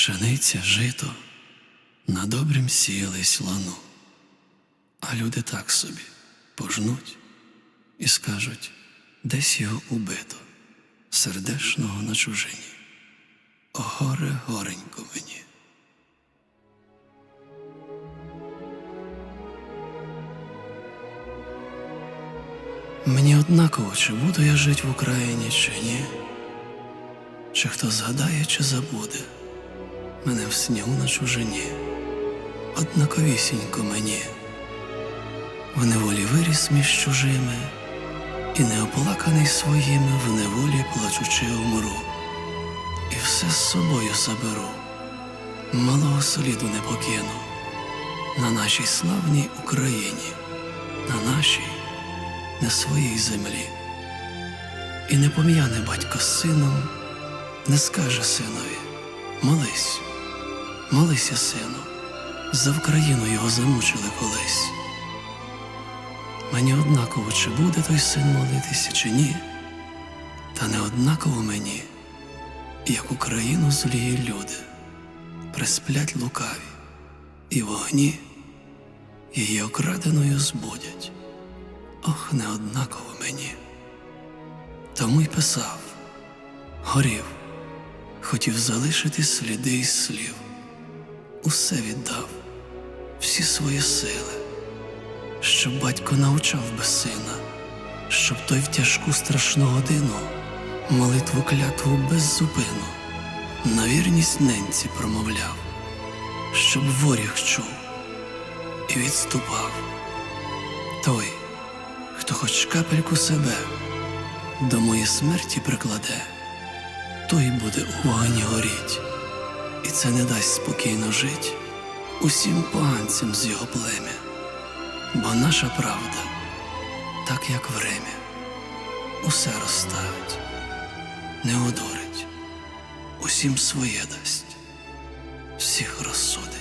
Пшениця, жито, на добрім сіялись лану, а люди так собі пожнуть і скажуть, десь його убито, сердешного на чужині. О, горе, горенько мені. Мені однаково, чи буду я жить в Україні, чи ні, чи хто згадає, чи забуде мене в снігу на чужині, однаковісінько мені, в неволі виріс між чужими, і неоплаканий своїми в неволі плачучи умру, і все з собою заберу, малого сліду не покину. На нашій славній Україні, на нашій на своїй землі. І не пом'яне батько сином, не скаже синові молись, молися, сину, за Україну його замучили колись. Мені однаково, чи буде той син молитися, чи ні, та не однаково мені, як Україну злії люди, присплять лукаві, і вогні її окраденою збудять. Ох, не однаково мені. Тому й писав, горів, хотів залишити сліди із слів, усе віддав, всі свої сили, щоб батько навчав би сина, щоб той в тяжку страшну годину молитву клятву без зупину на вірність ненці промовляв, щоб воріг чув і відступав. Той, хто хоч капельку себе до моєї смерті прикладе, той буде у вогні горіть, і це не дасть спокійно жить усім поганцям з його плем'я, бо наша правда, так як время, усе розставить, не одурить, усім своє дасть, всіх розсудить.